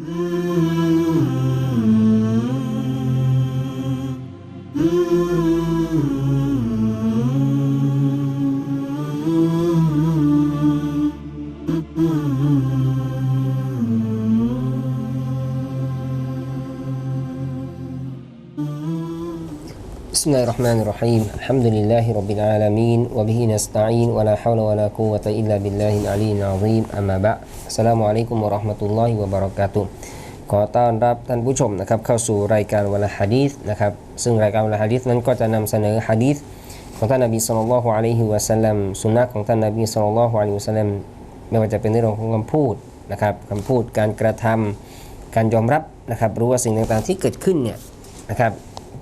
Hum. الله الرحمن الرحيم الحمد لله رب العالمين وبه نستعين ولا حول ولا قوة إلا بالله العلي العظيم أما بعد السلام عليكم ورحمة الله وبركاته ขอต้อนรับท่านผู้ชมนะครับเข้าสู่รายการวลาฮะดีษนะครับซึ่งรายการวลาฮะดีษนั้นก็จะนำเสนอฮะดีษของท่านนบีสุลต่านละฮ์อะลัยฮิวะสัลลัมสุนนะของท่านนบีสุลต่านละฮ์อะลัยฮิวะสัลลัมไม่ว่าจะเป็นในเรื่องของคำพูดนะครับคำพูดการกระทำการยอมรับนะครับรู้ว่าสิ่งต่างๆที่เกิดขึ้นเนี่ยนะครับ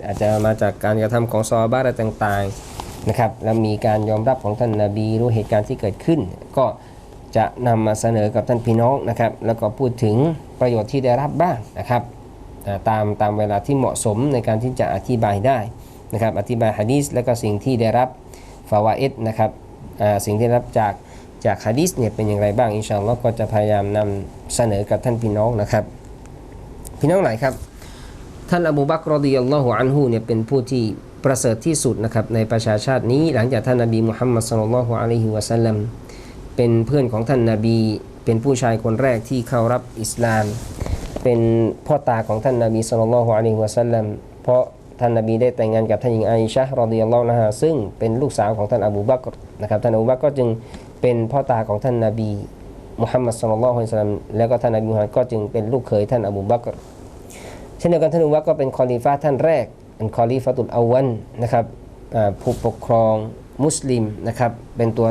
อาจจะมาจากการกระทำของซอฮาอะไรต่างๆนะครับแล้วมีการยอมรับของท่านนบีรู้เหตุการณ์ที่เกิดขึ้น ก็จะนำมาเสนอกับท่านพี่น้องนะครับ แล้วก็พูดถึงประโยชน์ที่ได้รับบ้างนะครับตามตามเวลาที่เหมาะสมในการที่จะอธิบายได้นะครับ อธิบายฮะดีษแล้วก็สิ่งที่ได้รับฟาวาเอดนะครับสิ่งที่รับจากจากฮะดีษเนี่ยเป็นอย่างไรบ้างอินชาอัลลอฮ์ก็จะพยายามนำเสนอกับท่านพี่น้องนะครับ พี่น้องหลายครับ ท่านอบูบักรอดิยัลลอฮุอันฮูเนี่ยเป็นผู้ที่ประเสริฐที่สุดนะครับในประชาชาตินี้ หลังจากท่านนบีมุฮัมมัดสุลลัลลอฮุอะลัยฮิวะสัลลัมเป็นเพื่อนของท่านนบี เป็นผู้ชายคนแรกที่เข้ารับอิสลาม เป็นพ่อตาของท่านนบีสุลลัลลอฮุอะลัยฮิวะสัลลัมเพราะท่านนบีได้แต่งงานกับท่านหญิงอาอิชะรอดิยัลลอฮุนะฮะซึ่งเป็นลูกสาวของท่านอบูบักรนะครับท่านอบูบักรก็จึงเป็นพ่อตาของท่านนบีมุฮัมมัดสุลลัลลอฮุอะลัยฮิวะสัลลัมแล้วก็ท่านนบีมุฮัมมัดก็จึงเป็นลูกเขยท่านอบูบักร เช่นเดียวกันท่านอุบักก็เป็นคอลีฟาท่านแรกเป็นคอลีฟาตุลอาวันนะครับผู้ปกครองมุสลิมนะครับเป็นตัว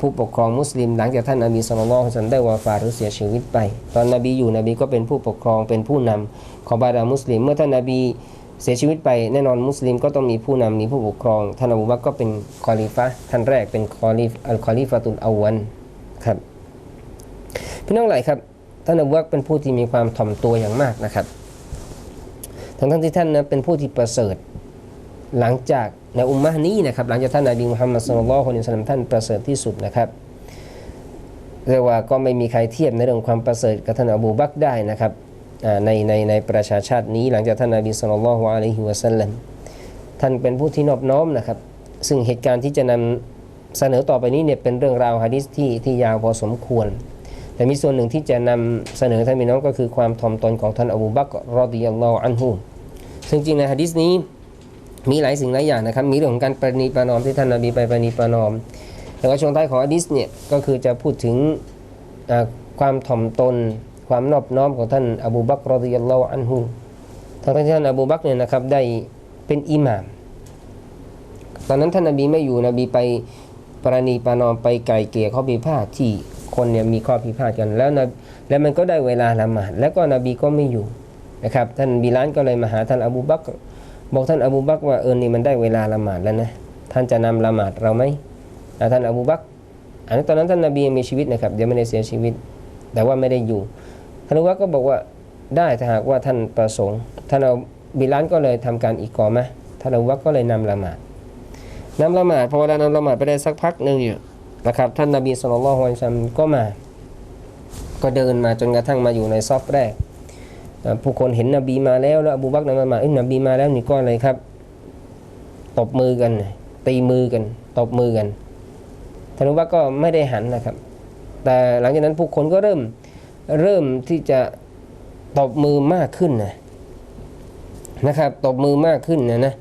ผู้ปกครองมุสลิม หลังจากท่านนบีสุลต่านละฮ์สันได้วาฟาหรือเสียชีวิตไป ตอนนบีอยู่นบีก็เป็นผู้ปกครองเป็นผู้นำของบรรดามุสลิม เมื่อท่านนบีเสียชีวิตไปแน่นอนมุสลิมก็ต้องมีผู้นำมีผู้ปกครองท่านอบูบักก็เป็นคอลีฟะท่านแรกเป็นคอลีฟอัลคอลีฟาตุลอาวันครับพี่น้องหลายครับท่านอบูบักเป็นผู้ที่มีความถ่อมตัวอย่างมากนะครับ ทั้งทั้งที่ท่านนะเป็นผู้ที่ประเสริฐ หลังจากในอุมมะนี้นะครับ หลังจากท่านนบีมุฮัมมัดสุลลัลลอฮุอะลัยฮิวะสัลลัมท่านประเสริฐที่สุดนะครับเรียกว่าก็ไม่มีใครเทียบในเรื่องความประเสริฐกับท่านอบูบักได้นะครับในในในประชาชาตินี้หลังจากท่านนบีสุลลัลลอฮุอะลัยฮิวะสัลลัมท่านเป็นผู้ที่นอบน้อมนะครับ ซึ่งเหตุการณ์ที่จะนำเสนอต่อไปนี้เนี่ยเป็นเรื่องราวฮะดิษที่ที่ยาวพอสมควร แต่มีส่วนหนึ่งที่จะนำเสนอท่านพี่น้องก็คือความถ่อมตนของท่านอบูบักรรอดิยัลลอฮุอันฮุ ซึ่งจริงในฮะดิษนี้มีหลายสิ่งหลายอย่างนะครับ มีเรื่องของการประนีประนอมที่ท่านนบีไปประนีประนอมแต่ว่าช่วงท้ายของฮะดิษเนี่ยก็คือจะพูดถึงความถ่อมตน ความนอบน้อมของท่านอบูบักรรอดิยัลลอฮุอันฮุทั้งที่ท่านอบูบักเนี่ยนะครับได้เป็นอิหม่าม ตอนนั้นท่านนบีไม่อยู่นบีไปประนีประนอมไปไกลเกลี่ยข้อพิพาทที่คนเนี่ยมีข้อพิพาทกันแล้วนะแล้วมันก็ได้เวลาละหมาดแล้วก็นบีก็ไม่อยู่ นะครับท่านบิลานก็เลยมาหาท่านอบูบักบอกท่านอบูบักว่าเออนี่มันได้เวลาละหมาดแล้วนะท่านจะนำละหมาดเราไหมท่านอบูบักอันนี้ตอนนั้นท่านนบียังมีชีวิตนะครับยังไม่ได้เสียชีวิต แต่ว่าไม่ได้อยู่ท่านอบูบักก็บอกว่าได้ถ้าหากว่าท่านประสงค์ท่านอบิลานก็เลยทำการอีกกอมะท่านอบูบักก็เลยนำละหมาดนำละหมาดพอเวลานำละหมาดไปได้สักพักหนึ่งอยู่นะครับท่านนบีสุลต่านละฮ์อัลซัมก็มา ก็เดินมาจนกระทั่งมาอยู่ในซอฟแรก ผู้คนเห็นนบีมาแล้วแล้วอบูบักรนมามาเอ้ยนบีมาแล้วนี่ก็อะไรครับ ตบมือกัน ตีมือกัน ตบมือกันท่านอบูบักก็ไม่ได้หันนะครับ แต่หลังจากนั้นผู้คนก็เริ่มเริ่มที่จะตบมือมากขึ้นนะนะครับ ตบมือมากขึ้นนะนะ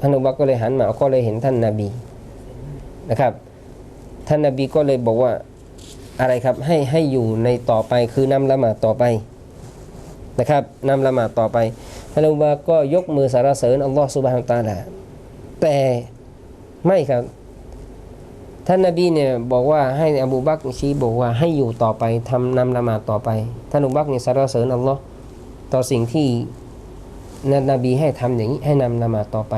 ท่านอบูบักก็เลยหันมาก็เลยเห็นท่านนาบีนะครับ ท่านนาบีก็เลยบอกว่าอะไรครับให้ให้อยู่ในต่อไปคือนำละหมาดต่อไป นะครับนำละหมาดต่อไปท่านอุบาก็ยกมือสรรเสริญอัลลอฮฺสุบฮานตาลาแต่ไม่ครับ ท่านนบีเนี่ยบอกว่าให้อบูบักชี้บอกว่าให้อยู่ต่อไปทำนำละหมาดต่อไป ท่านอบูบักเนี่ยสรรเสริญอัลลอฮ์ต่อสิ่งที่นบีให้ทำอย่างนี้ให้นำละหมาดต่อไป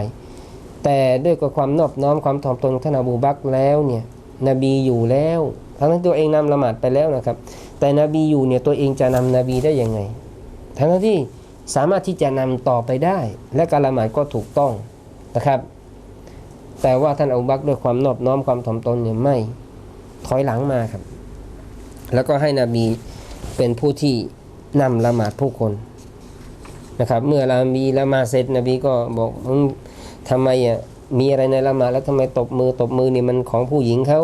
แต่ด้วยกับความนอบน้อมความถ่อมตนท่านอบูบักแล้วเนี่ยนบีอยู่แล้วทั้งที่ตัวเองนำละหมาดไปแล้วนะครับ แต่นบีอยู่เนี่ยตัวเองจะนำนบีได้ยังไง ทั้งที่สามารถที่จะนำต่อไปได้ และการละหมาดก็ถูกต้องนะครับ แต่ว่าท่านอบูบักด้วยความนอบน้อมความถ่อมตนเนี่ยไม่ถอยหลังมาครับ แล้วก็ให้นบีเป็นผู้ที่นำละหมาดผู้คนนะครับ เมื่อละมีละหมาดเสร็จนบีก็บอกมึงทำไมอะมีอะไรในละหมาดแล้วทำไมตบมือตบมือเนี่ยมันของผู้หญิงเขา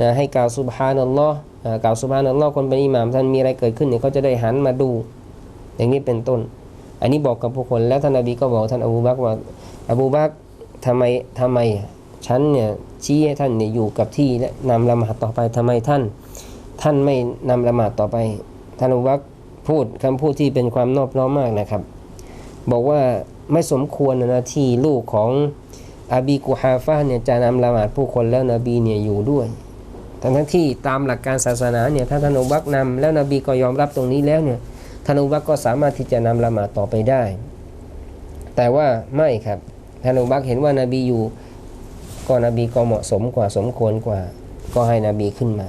นะให้กล่าวสุบฮานัลลอฮ์กล่าวสุบฮานัลลอฮ์คนเป็นอิหม่ามท่านมีอะไรเกิดขึ้นเนี่ยเขาจะได้หันมาดู อย่างนี้เป็นต้น อันนี้บอกกับผู้คนแล้วท่านนบีก็บอกท่านอบูบักว่าอบูบักรทำไมทำไมฉันเนี่ยชี้ให้ท่านเนี่ยอยู่กับที่และนำละหมาดต่อไปทำไมท่าน ท่านไม่นำละหมาดต่อไป ท่านอบูบักพูดคำพูดที่เป็นความนอบน้อมมากนะครับ บอกว่าไม่สมควรนะที่ลูกของอาบีกูฮาฟาเนี่ยจะนำละหมาดผู้คนแล้วนบีเนี่ยอยู่ด้วยทั้งทั้งที่ตามหลักการศาสนาเนี่ยถ้าท่านอบูบักนำแล้วนบีก็ยอมรับตรงนี้แล้วเนี่ย ท่านอบูบักก็สามารถที่จะนำละหมาดต่อไปได้ แต่ว่าไม่ครับท่านอบูบักเห็นว่านาบีอยู่ก็นบีก็เหมาะสมกว่าสมควรกว่า ก็ให้นบีขึ้นมา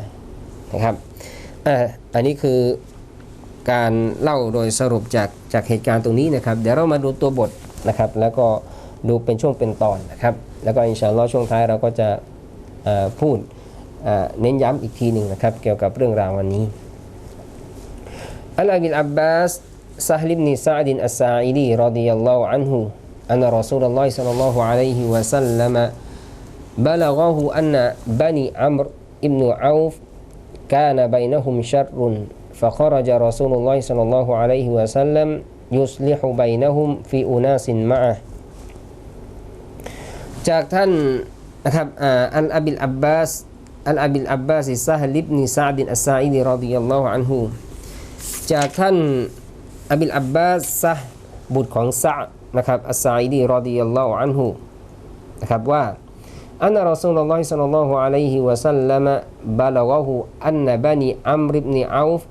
นะครับอ่าอันนี้คือการเล่าโดยสรุปจากจากเหตุการณ์ตรงนี้นะครับ เดี๋ยวเรามาดูตัวบทนะครับ แล้วก็ดูเป็นช่วงเป็นตอนนะครับ แล้วก็อินชาอัลลอฮ์ช่วงท้ายเราก็จะพูดเน้นย้ำอีกทีหนึ่งนะครับ เกี่ยวกับเรื่องราววันนี้ อันอบิลอับบาสซาฮลิบนิซาดินอัสซาอิลีรดิยัลลอฮุอันฮุอันรอซูลลอฮิศ็อลลัลลอฮุอะลัยฮิวะซัลลัม بلغه أن بني عمرو بن عوف كان بينهم شر فخرج رسول الله صلى الله عليه وسلم يصلح بينهم في أناس معه จากท่านนะครับอ่าอัลอาบิลอับบาสอัลอาบิลอับบาสซาฮลิบนิซาดินอัสซาอิดีรอดิยัลลอฮุอันฮุ จากท่านอับดุลอับบาสซะบุตรของซะนะครับอัสซาอิดีรอดิยัลลอฮุอันฮุนะครับว่าอันรอซูลุลลอฮิศ็อลลัลลอฮุอะลัยฮิวะสัลลัมบะละกะฮูอันบะนีอัมริบนอาฟ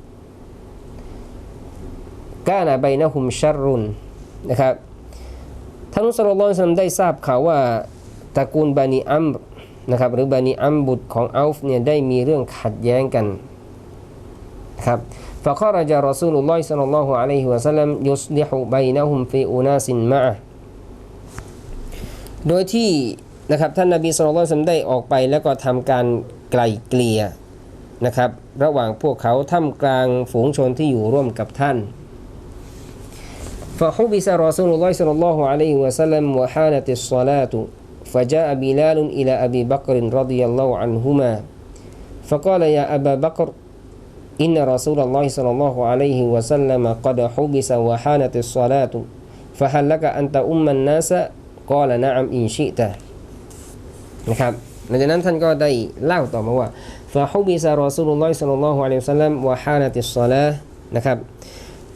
กานะบัยนะฮุมชัรุนนะครับท่านศ็อลลัลลอฮิสัลลัมได้ทราบข่าวว่าตระกูลบานีอัมรนะครับหรือบานีอัมบุตรของอัลฟเนี่ยได้มีเรื่องขัดแย้งกันนะครับ فخرج رسول الله صلى الله عليه وسلم يصلح بينهم في أناس معه โดยที่นะครับท่านนาบีสุลต่านได้ออกไปแล้วก็ทำการไกลเกลี่ยนะครับ ระหว่างพวกเขาท่ามกลางฝูงชนที่อยู่ร่วมกับท่าน فحبس رسول الله صلى الله عليه وسلم وحانت الصلاة فجاء بلال إلى أبي بكر رضي الله عنهما فقال يا أبا بكر إن رسول الله صلى الله عليه وسلم قد حبس وحانت الصلاة فهل لك أن تؤم الناس قال نعم إن شئت นะครับหลังจากนั้นท่านก็ได้เล่าต่อมาว่าฟาฮุบิซารอซูลุลลอฮิสัลลัลลอฮุอะลัยฮิวะสัลลัมวะฮานะติสซอลานะครับ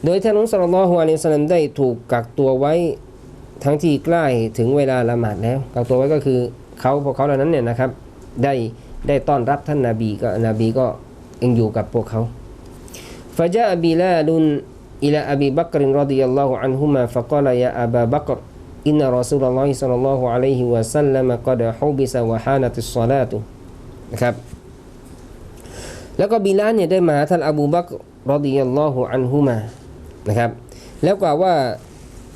โดยท่านนุสัลลัลลอฮุอะลัยฮิวะสัลลัมได้ถูกกักตัวไว้ทั้งที่ใกล้ถึงเวลาละหมาดแล้ว กักตัวไว้ก็คือเขาพวกเขาเหล่านั้นเนี่ยนะครับ ได้ได้ต้อนรับท่านนาบีก็นบีก็ ยังอยู่กับพวกเขาฟาจาบิลาลุนอิลาอบีบักรินรดิยัลลอฮุอันฮุมาฟะกอลายาอาบาบักรอินนารอซูลลอฮิสัลลัลลอฮุอะลัยฮิวะสัลลัมกอดฮูบิสวะฮานะติสอลาตุนะครับแล้วก็บิลาเนี่ยได้มาท่านอบูบักรรดิยัลลอฮุอันฮุมานะครับ แล้วกล่าวว่า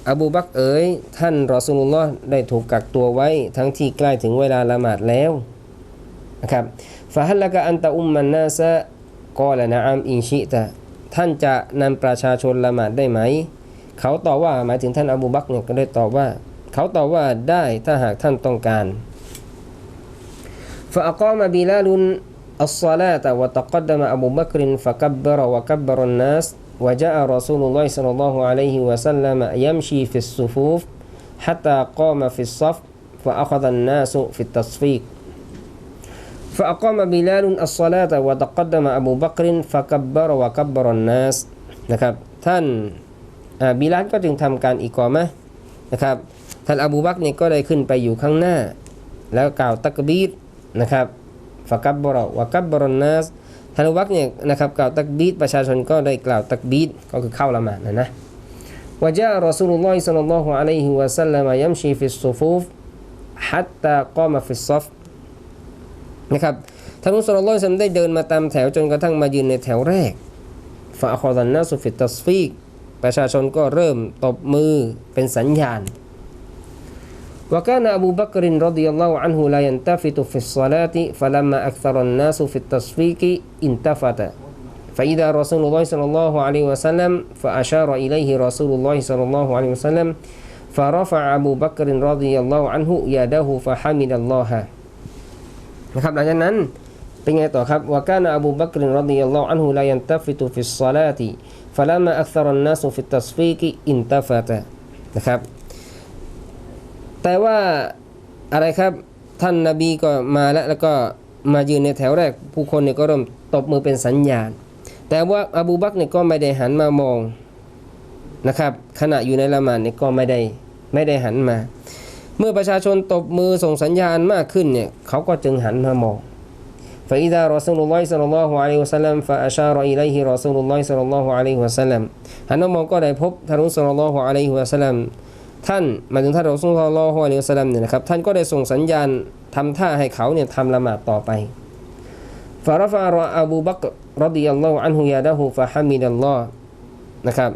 อบูบักเอ๋ยท่านรอซูลุลลอฮ์ได้ถูกกักตัวไว้ทั้งที่ใกล้ถึงเวลาละหมาดแล้วนะครับฟาฮัลละกะอันตะอุมมันนาซะ กอละนะอัมอินชิตะท่านจะนำประชาชนละหมาดได้ไหม เขาตอบว่าหมายถึงท่านอบูบักรเนี่ยก็ได้ตอบว่า เขาตอบว่าได้ถ้าหากท่านต้องการ فأقام بلال الصلاة وتقدم أبو بكر فكبر وكبر الناس وجاء رسول الله صلى الله عليه وسلم يمشي في الصفوف حتى قام في الصف فأخذ الناس في التصفيق فأقام بلال الصلاة وتقدم أبو بكر فكبر وكبر الناس นะครับท่านอ่าบิลาลก็จึงทำการอีกอมะห์นะครับท่านอบูบักรเนี่ยก็ได้ขึ้นไปอยู่ข้างหน้า แล้วกล่าวตักบีรนะครับฟะกับบรอวะกับบรอนนัสท่านอบูบักรเนี่ยนะครับกล่าวตักบีรประชาชนก็ได้กล่าวตักบีรก็คือเข้าละหมาดนะนะ وجاء رسول الله صلى الله عليه وسلم يمشي في الصفوف حتى قام في الصف นะครับท่านมุสลิมสัมได้เดินมาตามแถวจนกระทั่งมายืนในแถวแรกฟาคอซันนาสุฟิตตัสฟีกประชาชนก็เริ่มตบมือเป็นสัญญาณ وكان أبو بكر رضي الله عنه لا ينتفت في الصلاة فلما أكثر الناس في التصفيق انتفت فإذا رسول الله صلى الله عليه وسلم فأشار إليه رسول الله صلى الله عليه وسلم فرفع أبو بكر رضي الله عنه يده فحمد الله นะครับหลังจากนั้นเป็นไงต่อครับวากานะอบูบักรรดิยัลลอฮุอันฮุลายันตัฟิตุฟิสซาลาติฟะลามาอักษรันนัสฟิตัสฟีกิอินตัฟะตะนะครับ แต่ว่าอะไรครับท่านนบีก็มาแล้วแล้วก็มายืนในแถวแรก ผู้คนเนี่ยก็เริ่มตบมือเป็นสัญญาณ แต่ว่าอบูบักเนี่ยก็ไม่ได้หันมามองนะครับ ขณะอยู่ในละหมาดเนี่ยก็ไม่ได้ไม่ได้หันมา เมื่อประชาชนตบมือส่งสัญญาณมากขึ้นเนี่ยเขาก็จึงหันมามอง فإذا رسول الله صلى الله عليه وسلم فأشار إليه رسول الله صلى الله عليه وسلم หันมามองก็ได้พบท่านรุสลลอฮุอะลัยฮิวะสัลลัมท่านหมายถึงท่านรอซูลลอฮุอะลัยฮิวะสัลลัมเนี่ยนะครับท่านก็ได้ส่งสัญญาณทำท่าให้เขาเนี่ยทำละหมาดต่อไป فرفع أبو بكر رضي الله عنه يده فحمد الله นะครับ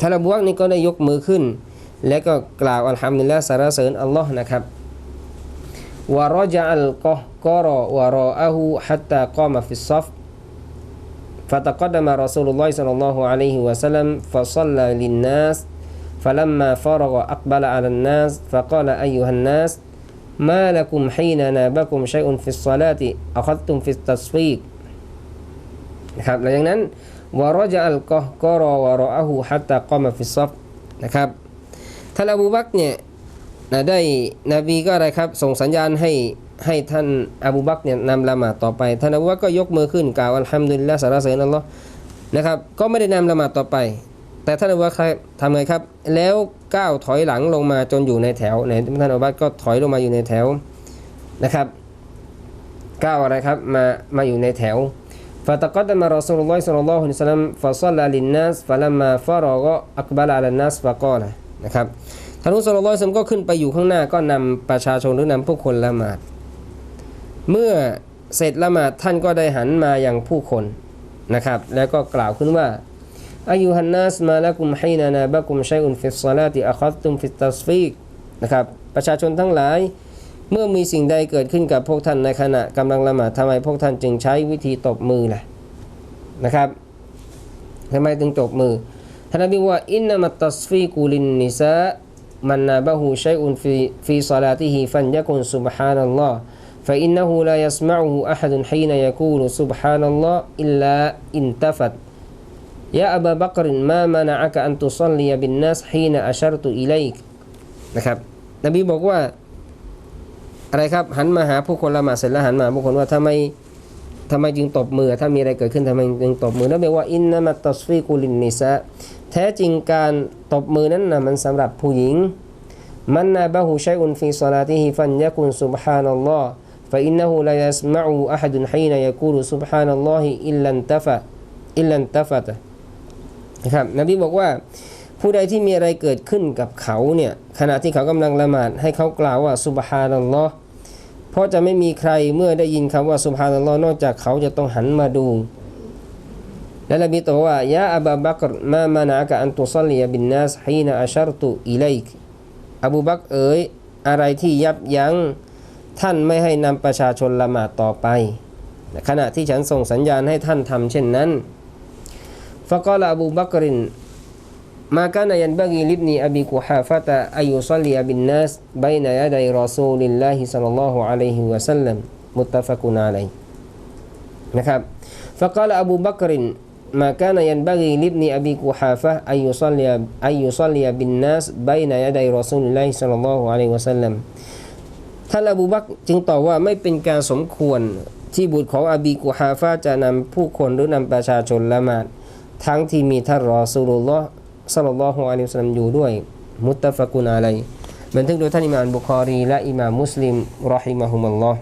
ท่านอบูบักรนี่ก็ได้ยกมือขึ้น และก็กล่าวอัลฮัมดุลิลละสรรเสริญอัลลอฮ์นะครับวารจัลกอกอรอวารออะฮูฮัตตากอมาฟิศซัฟ فتقدم رسول الله صلى الله عليه وسلم فصلى للناس فلما فرغ أقبل على الناس فقال أيها الناس ما لكم حين نابكم شيء في الصلاة أخذتم في التصفيق นะครับหลังจากนั้นวารจัลกอกอรอวารออะฮูฮัตตากอมาฟิศซัฟนะครับ ท่านอบูบักรเนี่ยนะได้นบีก็อะไรครับ ส่งสัญญาณให้ให้ท่านอบูบักรเนี่ยนำละหมาดต่อไป ท่านอบูบักรก็ยกมือขึ้นกล่าวอัลฮัมดุลิลละสรรเสริญอัลลอฮ์นะครับ ก็ไม่ได้นำละหมาดต่อไป แต่ท่านอบูบักรทำไงครับ แล้วก้าวถอยหลังลงมาจนอยู่ในแถวในท่านอบูบักรก็ถอยลงมาอยู่ในแถวนะครับก้าวอะไรครับมามาอยู่ในแถว فتقدم رسول الله صلى الله عليه وسلم فصلى للناس فلما فرغ أقبل على الناس فقال นะครับท่านอุสลลอยซัมก็ขึ้นไปอยู่ข้างหน้าก็นำประชาชนหรือนำผู้คนละหมาด เมื่อเสร็จละหมาดท่านก็ได้หันมาอย่างผู้คนนะครับ แล้วก็กล่าวขึ้นว่าอายุฮันนัสมาละกุมฮีนานาบะกุมชัยอุนฟิสซาลาติอัคัตตุมฟิตตัสฟีกนะครับประชาชนทั้งหลาย เมื่อมีสิ่งใดเกิดขึ้นกับพวกท่านในขณะกำลังละหมาดทำไมพวกท่านจึงใช้วิธีตบมือล่ะนะครับทำไมถึงตบมือ Nabi wa innama tasfiku lin nisa man nabahu syai'un fi fi salatihi fanyakun subhanallah fa innahu la yasma'uhu ahadun hina yaqulu subhanallah illa intafat Ya Abu Bakr ma mana'aka an tusalliya bin nas hina ashartu ilaik นะครับนบีบอกว่าอะไรครับหันมาหาผู้คนละหมาดเสร็จแล้วหันมาผู้คนว่าทำไมทำไมจึงตบมือ ถ้ามีอะไรเกิดขึ้นทำไมจึงตบมือแล้วแปลว่าอินนามัตตสฟีกุลินนิซะ แท้จริงการตบมือนั้นนะมันสำหรับผู้หญิง มันนาบะฮูชัยอุนฟีซาลาติฮิฟันยะกุนซุบฮานัลลอฮ์ فإنه لا يسمعه أحد حين يقول سبحان الله إلا انتفى إلا انتفت นะครับนบีบอกว่า ผู้ใดที่มีอะไรเกิดขึ้นกับเขาเนี่ยขณะที่เขากำลังละหมาดให้เขากล่าวว่าซุบฮานัลลอฮ์เพราะจะไม่มีใครเมื่อได้ยินคำว่าซุบฮานัลลอฮ์นอกจากเขาจะต้องหันมาดู และนบีตรัสว่ายาอับบักรมามานะกะอันตุซัลลียบินนัสฮีนาอัชรตุอิเลกอบูบักเอ๋ยอะไรที่ยับยั้งท่านไม่ให้นำประชาชนละหมาดต่อไป ขณะที่ฉันส่งสัญญาณให้ท่านทำเช่นนั้นฟะกอลอบูบักรินมาการยันบกีลิบนีอบีกุฮาฟะตะอายุซัลลีบินนัสบายนยดัยรอซูลิลลาฮิสัลลัลลอฮุอะลัยฮิวะสัลลัมมุตตะฟะกุนอะลัยนะครับฟะกอลอบูบักริน maka ารันบ bagi libni Abi Kuhafah ayyusalliya ayyusalliya bin nas baina yaday Rasulullah sallallahu alaihi ท่านอบูบักจึงตอบว่าไม่เป็นการสมควรที่บุตรของอบีกูฮาฟาจะนำผู้คนหรือนำประชาชนละหมาดทั้งที่มีท่านรอสูลุลลอฮ์สัลลัลลอฮุอะลัยฮิสลัมอยู่ด้วย มุตตะฟะกุนอะไรบันทึกโดยท่านอิมามบุคอรี และอิมามมุสลิมรอฮิมะฮุมัลลอฮ์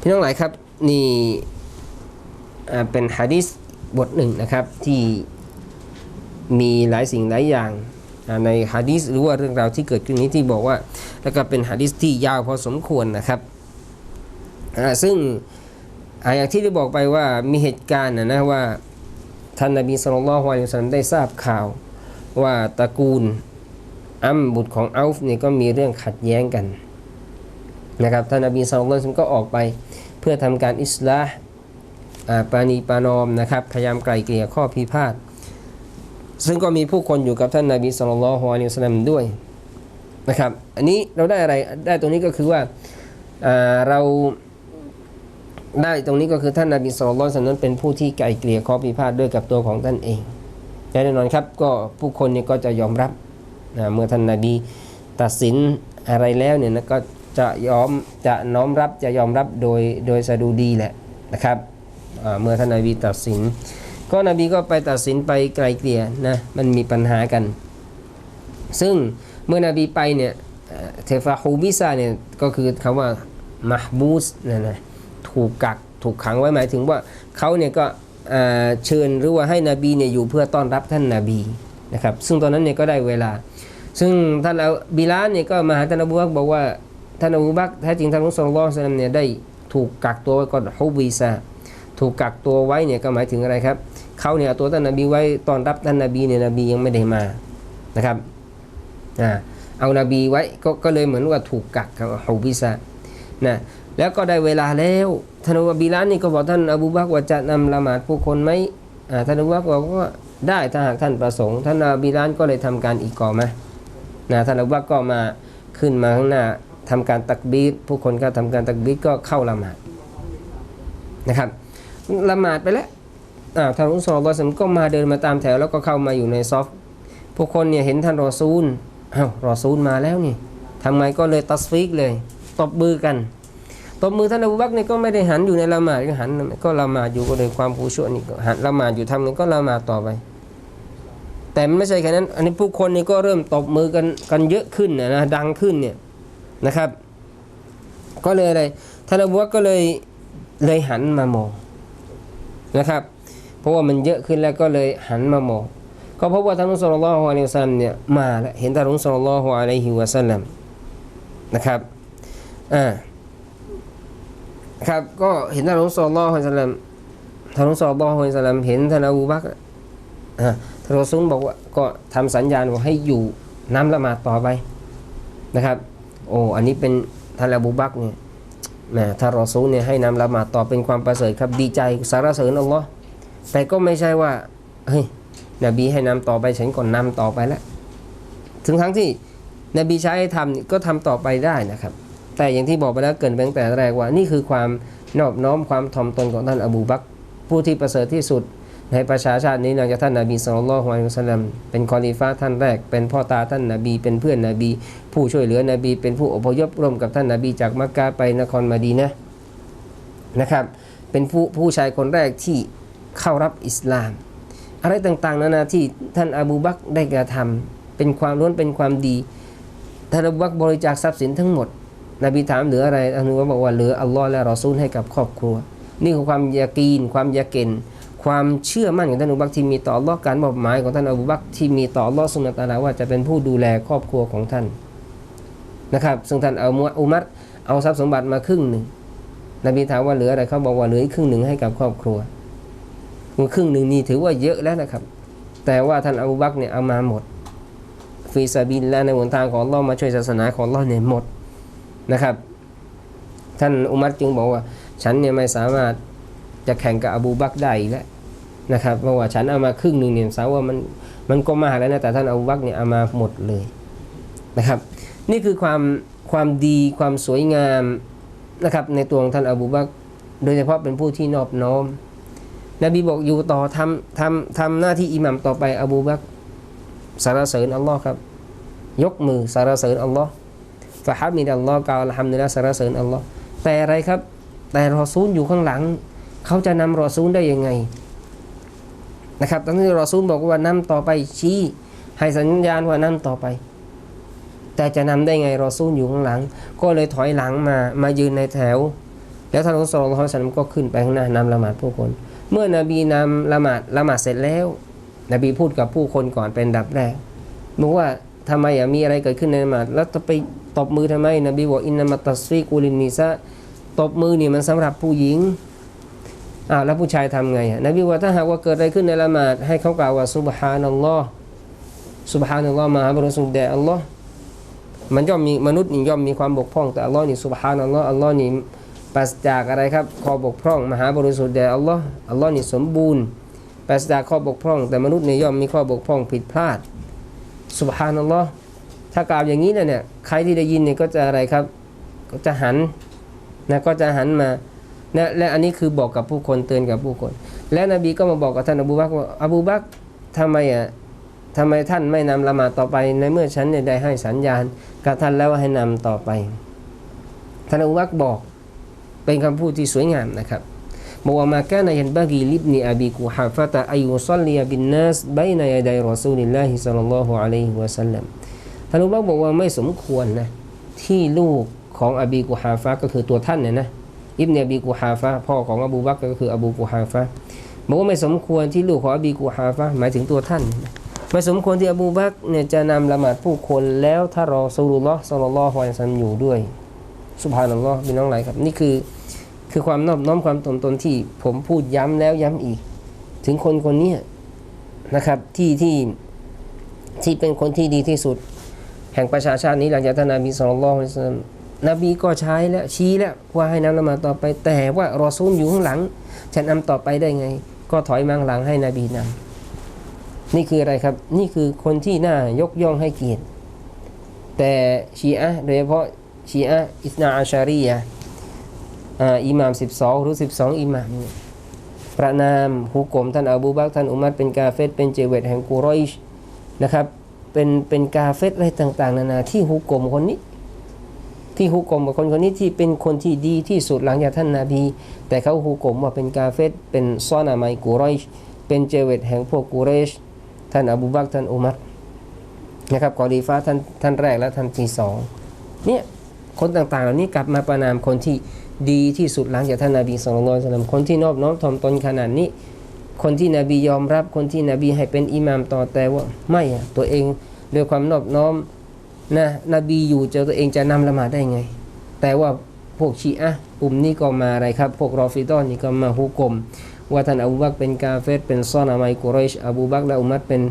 พี่น้องหลายครับนี่ เป็นฮะดิษบทหนึ่งนะครับที่มีหลายสิ่งหลายอย่างในฮะดีษหรือว่าเรื่องราวที่เกิดขึ้นนี้ที่บอกว่า แล้วก็เป็นฮะดีษที่ยาวพอสมควรนะครับซึ่งอย่างที่ได้บอกไปว่ามีเหตุการณ์นะนะว่าท่านนบีสุลต่านละฮ์วะสัลลัมได้ทราบข่าวว่าตระกูลอัมบุตรของอัลฟเนี่ยก็มีเรื่องขัดแย้งกันนะครับท่านนบีสุลต่านก็ออกไปเพื่อทำการอิสลาห์ ปราณีปานอมนะครับพยายามไกลเกลี่ยข้อพิพาทซึ่งก็มีผู้คนอยู่กับท่านนาบีสุลต่านฮ์อะลัยฮิสัลลัมด้วยนะครับอันนี้เราได้อะไรได้ตรงนี้ก็คือว่าเราได้ตรงนี้ก็คือท่านนาบีสุลต่านสันนั้นเป็นผู้ที่ไกลเกลี่ยข้อพิพาทด้วยกับตัวของท่านเองแน่นอนครับก็ผู้คนเนี่ยก็จะยอมรับนะเมื่อท่านนาบีตัดสินอะไรแล้วเนี่ยนะก็จะยอมจะน้อมรับจะยอมรับโดยโดยสะดุดีแหละนะครับ เมื่อท่านนาบีตัดสิน ก็นบีก็ไปตัดสินไปไกลเกลี่ยนะมันมีปัญหากัน ซึ่งเมื่อนบีไปเนี่ยเทฟาฮูบิซาเนี่ยก็คือคำว่ามหบูสนะนะถูกกักถูกขังไว้หมายถึงว่าเขาเนี่ยก็เชิญหรือว่าให้นบีเนี่ยอยู่เพื่อต้อนรับท่านนาบีนะครับซึ่งตอนนั้นเนี่ยก็ได้เวลา ซึ่งท่านอาบิลาลเนี่ยก็มาหาท่านอบูบักบอกว่าท่านอบูบักแท้จริงท่านมุสลิมสลามเนี่ยได้ถูกกักตัวไว้ก่อนฮูบิซา ถูกกักตัวไว้เนี่ยก็หมายถึงอะไรครับเขาเนี่ยเอาตัวท่านนบีไว้ตอนรับท่านนบีเนี่ยนบียังไม่ได้มานะครับอ่าเอานบีไว้ก็ก็เลยเหมือนว่าถูกกักกับฮูบิซานะแล้วก็ได้เวลาแล้วท่านอบีลานนี่ก็บอกท่านอบูบักว่าจะนำละหมาดผู้คนไหมอ่าท่านอบูบักบอกว่าได้ถ้าหากท่านประสงค์ท่านอบีลานก็เลยทำการอีกกอมานะท่านอบูบักก็มาขึ้นมาข้างหน้าทำการตักบีรผู้คนก็ทำการตักบีรก็เข้าละหมาดนะครับ ละหมาดไปแล้วอ่าท่านอุสลอสมก็มาเดินมาตามแถวแล้วก็เข้ามาอยู่ในซอฟพวกคนเนี่ยเห็นท่านรอซูลอ้าวรอซูลมาแล้วนี่ทำไงก็เลยตัสฟิกเลยตบมือกันตบมือท่านอบูบักเนี่ยก็ไม่ได้หันอยู่ในละหมาดก็หันก็ละหมาดอยู่ก็เลยความผู้ชั่วนี่หันละหมาดอยู่ทำนึงก็ละหมาดต่อไป แต่ไม่ใช่แค่นั้น อันนี้ผู้คนนี่ก็เริ่มตบมือกันกันเยอะขึ้นนะดังขึ้นเนี่ยนะครับ ก็เลยอะไรท่านอบูบักก็เลยเลยหันมามอง นะครับ เพราะว่ามันเยอะขึ้นแล้วก็เลยหันมามองก็พบว่าท่านรุสลลอฮุอะลัยฮิวะซัลลัมเนี่ยมาแล้วเห็นท่านรุสลลอฮุอะลัยฮิวะซัลลัมนะครับอ่าครับก็เห็นท่านรุสลลอฮุอะลัยฮิวะซัลลัมท่านรุสลลอฮุอะลัยฮิวะซัลลัมเห็นท่านอบูบักอ่าท่านรอซูลบอกว่าก็ทำสัญญาณว่าให้อยู่น้ำละหมาดต่อไปนะครับ โอ้อันนี้เป็นท่านอบูบักเนี่ย แหมถ้ารอซูลเนี่ยให้นำละหมาดต่อเป็นความประเสริฐครับดีใจสารเสริญอัลลอฮ์แต่ก็ไม่ใช่ว่าเฮ้ยนบีให้นำต่อไปฉันก่อนนำต่อไปแล้วถึงทั้งที่นบีใช้ให้ทำก็ทำต่อไปได้นะครับ แต่อย่างที่บอกไปแล้วเกินไปตั้งแต่แรกว่านี่คือความนอบน้อมความถ่อมตนของท่านอบูบักผู้ที่ประเสริฐที่สุด ในประชาชาตินี้หลังจากท่านนบีสุลต่านละฮ์อะลัยฮิวะสัลลัมเป็นคอลีฟ้าท่านแรก เป็นพ่อตาท่านนบี เป็นเพื่อนนบี ผู้ช่วยเหลือนบี เป็นผู้อพยพร่วมกับท่านนบีจากมักกะไปนครมาดีนะนะครับ เป็นผู้ผู้ชายคนแรกที่เข้ารับอิสลาม อะไรต่างๆนานาที่ท่านอบูบักได้กระทำเป็นความล้วนเป็นความดีท่านอบูบักบริจาคทรัพย์สินทั้งหมด นบีถามเหลืออะไรอันนู้นก็บอกว่าเหลืออัลลอฮ์และรอซูลให้กับครอบครัว นี่คือความยากีนความยาเกน ความเชื่อมั่นของท่านอบูบักที่มีต่ออัลอฮ์การมอบหมายของท่านอบูบักที่มีต่ออัลอสุนตะอาลาว่าจะเป็นผู้ดูแลครอบครัวของท่านนะครับ ซึ่งท่านเอามุอุมัรเอาทรัพย์สมบัติมาครึ่งหนึ่งนบีถามว่าเหลืออะไรเขาบอกว่าเหลืออีกครึ่งหนึ่งให้กับครอบครัวครึ่งหนึ่งนี่ถือว่าเยอะแล้วนะครับ แต่ว่าท่านอบูบักเนี่ยเอามาหมดฟีซาบินและในหนทางของลลอมาช่วยศาสนาของลลอเนี่ยหมดนะครับ ท่านอุมัรจึงบอกว่า ฉันเนี่ยไม่สามารถ จะแข่งกับอบูบักได้อีกแล้วนะครับเพราะว่าฉันเอามาครึ่งหนึ่งเนี่ยสาวว่ามันมันก็มากแล้วนะแต่ท่านอบูบักเนี่ยเอามาหมดเลยนะครับ นี่คือความความดีความสวยงามนะครับในตัวของท่านอบูบักโดยเฉพาะเป็นผู้ที่นอบน้อม นบีบอกอยู่ต่อทำทำทำหน้าที่อิหมัมต่อไปอบูบักสารเสริญอัลลอฮ์ครับ ยกมือสารเสริญอัลลอฮ์ฟะฮับมิดอัลลอฮ์กล่าวอัลฮัมดุลิลละสารเสริญอัลลอฮ์แต่อะไรครับ แต่รอซูลอยู่ข้างหลัง เขาจะนำรอซูลได้ยังไงนะครับตอนที่รอซูลบอกว่านำต่อไปชี้ ให้สัญญาณว่านำต่อไป แต่จะนำได้ไงรอซูลอยู่ข้างหลัง ก็เลยถอยหลังมามายืนในแถว แล้วท่านอัลลอฮ์สุลลัลสัลลัมก็ขึ้นไปข้างหน้านำละหมาดผู้คน เมื่อนบีนำละหมาดละหมาดเสร็จแล้ว นบีพูดกับผู้คนก่อนเป็นดับแรกบอกว่าทำไมอะมีอะไรเกิดขึ้นในละหมาดแล้วจะไปตบมือทำไมนบีบอกอินนามัตัสฟีกูลินนิซะตบมือนี่มันสำหรับผู้หญิง อ้าวแล้วผู้ชายทำไงอะนบีว่าถ้าหากว่าเกิดอะไรขึ้นในละหมาดให้เขากล่าวว่าซุบฮานัลลอฮ์ซุบฮานัลลอฮ์มาฮะบริสุทธิ์แด่อัลลอฮ์มันย่อมมีมนุษย์นี่ย่อมมีความบกพร่องแต่อัลลอฮ์นี่ซุบฮานัลลอฮ์อัลลอฮ์นี่ปราศจากอะไรครับข้อบกพร่อง มหาบริสุทธิ์แด่อัลลอฮ์อัลลอฮ์นี่สมบูรณ์ปราศจากข้อบกพร่อง แต่มนุษย์นี่ยย่อมมีข้อบกพร่องผิดพลาดสุบฮานัลลอฮ์ถ้ากล่าวอย่างนี้เนี่ยใครที่ได้ยินเนี่ยก็จะอะไรครับ ก็จะหันนะก็จะหันมา นะและอันนี้คือบอกกับผู้คนเตือนกับผู้คน และนบีก็มาบอกกับท่านอบูบักว่าอบูบักทำไมอะทำไมท่านไม่นำละหมาดต่อไปในเมื่อฉันได้ให้สัญญาณกับท่านแล้วว่าให้นำต่อไปท่านอบูบักบอกเป็นคำพูดที่สวยงามนะครับบอกว่ามาแกนยันบากีลิบนีอบีกูฮาฟะตะอายุซัลลียบินนัสบัยนยาดัยรอซูลิลลาฮิซัลลัลลอฮุอะลัยฮิวะสัลลัมท่านอบูบักบอกว่าไม่สมควรนะที่ลูกของอบีกูฮาฟะก็คือตัวท่านเนี่ยนะ อิบเนอบีกูฮาฟะพ่อของอบูบักก็คืออบูกูฮาฟะบอกว่าไม่สมควรที่ลูกของอบีกูฮาฟะหมายถึงตัวท่านไม่สมควรที่อบูบักเนี่ยจะนำละหมาดผู้คนแล้วถ้ารอซูลุลลอฮ์ซัลลัลลอฮุอะลัยซัลลัมอยู่ด้วยสุภานัลลอฮ์พี่น้องหลายครับ นี่คือคือความนอบน้อมความตนตนที่ผมพูดย้ำแล้วย้ำอีก ถึงคนคนนี้นะครับที่ที่ที่เป็นคนที่ดีที่สุด แห่งประชาชาตินี้หลังจากท่านนบีสุลต่านละฮ์ นบีก็ใช้แล้วชี้แล้วว่าให้นำละหมาดต่อไป แต่ว่ารอซูลอยู่ข้างหลังจะนำต่อไปได้ไง ก็ถอยมางหลังให้นบีนำนี่คืออะไรครับ นี่คือคนที่น่ายกย่องให้เกียรติแต่ชีอะโดยเฉพาะชีอะอิสนาอาชารียะห์อ่าอิหม่าม 12 หรือ 12 อิหม่ามประนามฮุกกลมท่านอบูบักท่านอุมัรเป็นกาเฟตเป็นเจเวตแห่งกุรอยชนะครับเป็นเป็นกาเฟตอะไรต่าง ๆ นานาที่ฮุกกลมคนนี้ ที่ฮุกกลมกับคนคนนี้ที่เป็นคนที่ดีที่สุดหลังจากท่านนาบี แต่เขาฮุกกลมว่าเป็นกาเฟตเป็นซอนาไมกุรอยเป็นเจเวตแห่งพวกกุเรช ท่านอบูบักท่านอุมัรนะครับกอลีฟ้าท่านท่านแรกและท่านที่สองเนี่ยคนต่างๆ เหล่านี้กลับมาประนามคนที่ดีที่สุดหลังจากท่านนาบีสุลต่านสลัมคนที่นอบน้อมถ่อมตนขนาดนี้ คนที่นบียอมรับคนที่นบีให้เป็นอิหมามต่อแต่ว่าไม่อะตัวเองด้วยความนอบน้อม นะนบีอยู่เจอตัวเองจะนำละหมาดได้ไง แต่ว่าพวกชีอะกลุ่มนี้ก็มาอะไรครับ พวกรอฟิดอนนี่ก็มาฮุกกลมว่าท่านอบูบักเป็นกาเฟตเป็นซอนอามัยกุเรชอบูบักและอุมัรเป็น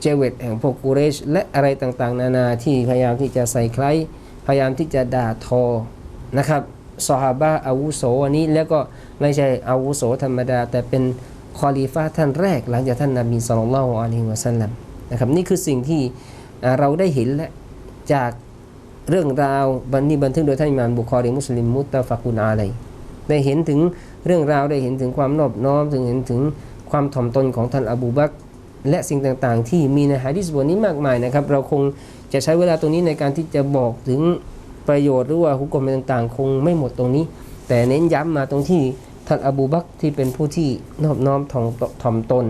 เจเวตแห่งพวกกุเรช และอะไรต่างๆ นานาที่พยายามที่จะใส่ใครพยายามที่จะด่าทอนะครับซอฮาบะอาวุโสอันนี้แล้วก็ไม่ใช่อาวุโสธรรมดา แต่เป็นคอลีฟ้าท่านแรก หลังจากท่านนาบีสุลต่านละอัลลอฮฺวะสัลลัมนะครับนี่คือสิ่งที่เราได้เห็นและ จากเรื่องราวบันนี้บันทึกโดยท่านอิหมามบุคอรีมุสลิมมุตตะฟักุนอาลัยได้เห็นถึงเรื่องราวได้เห็นถึงความนอบน้อมถึงเห็นถึงความถ่อมตนของท่านอบูบักและสิ่งต่างๆ ที่มีในฮะดิษบทนี้มากมายนะครับ เราคงจะใช้เวลาตรงนี้ในการที่จะบอกถึงประโยชน์หรือว่าหุกกลมต่างๆ คงไม่หมดตรงนี้ แต่เน้นย้ำมาตรงที่ท่านอบูบักที่เป็นผู้ที่นอบน้อมถ่อมถ่อมตน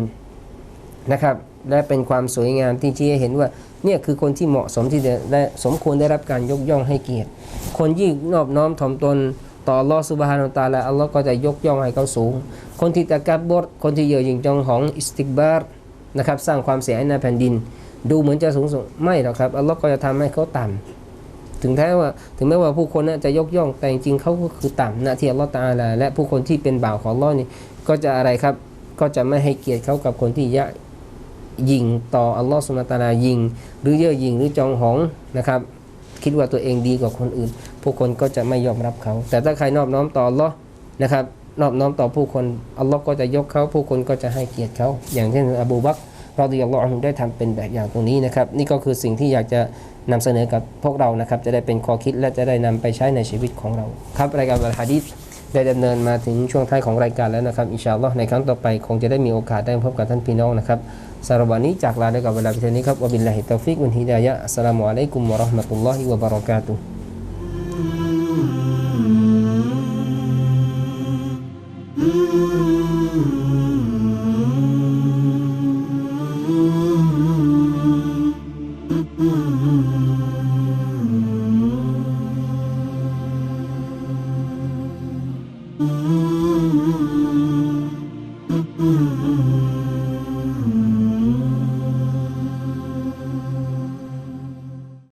นะครับ และเป็นความสวยงามที่ชี้ให้เห็นว่า เนี่ยคือคนที่เหมาะสมที่จะได้สมควรได้รับการยกย่องให้เกียรติ คนยิ่งนอบน้อมถ่อมตนต่อลอสุบฮานาอัลตะอาลาอัลลอฮ์ก็จะยกย่องให้เขาสูง คนที่ตะกับบดคนที่เย่อหยิ่งจองของอิสติกบาร์นะครับสร้างความเสียหายในแผ่นดิน ดูเหมือนจะสูงส่งไม่หรอกครับอัลลอฮ์ก็จะทำให้เขาต่ำถึงแม้ว่าถึงแม้ว่าผู้คนน่ะจะยกย่องแต่จริงๆเขาก็คือต่ำน้าที่อัลลอฮ์ตาลาและผู้คนที่เป็นบ่าวของอัลลอฮ์นี่ก็จะอะไรครับก็จะไม่ให้เกียรติเขากับคนที่ยะ ยิงต่ออัลลอฮ์สุลตารายิง หรือเย่อหยิงหรือจองหองนะครับ คิดว่าตัวเองดีกว่าคนอื่น ผู้คนก็จะไม่ยอมรับเขา แต่ถ้าใครนอบน้อมต่ออัลลอฮ์นะครับนอบน้อมต่อผู้คนอัลลอฮ์ก็จะยกเขาผู้คนก็จะให้เกียรติเขา อย่างเช่นอบูบักเราดีอัลลอฮ์อัลฮุได้ทำเป็นแบบอย่างตรงนี้นะครับ นี่ก็คือสิ่งที่อยากจะนำเสนอกับพวกเรานะครับ จะได้เป็นข้อคิดและจะได้นำไปใช้ในชีวิตของเรา ครับรายการอัลฮะดีษได้ดำเนินมาถึงช่วงท้ายของรายการแล้วนะครับอินชาอัลลอฮ์ในครั้งต่อไป คงจะได้มีโอกาสได้พบกับท่านพี่น้องนะครับ สารับวันนี้จากลาด้วยกับเวลาเพียงเท่านี้ครับวบิลลาฮิตตฟิกวันฮิดายะอัสสลามุอะลัยกุมวะเราะห์มะตุลลอฮิวะบะเราะกาตุฮ์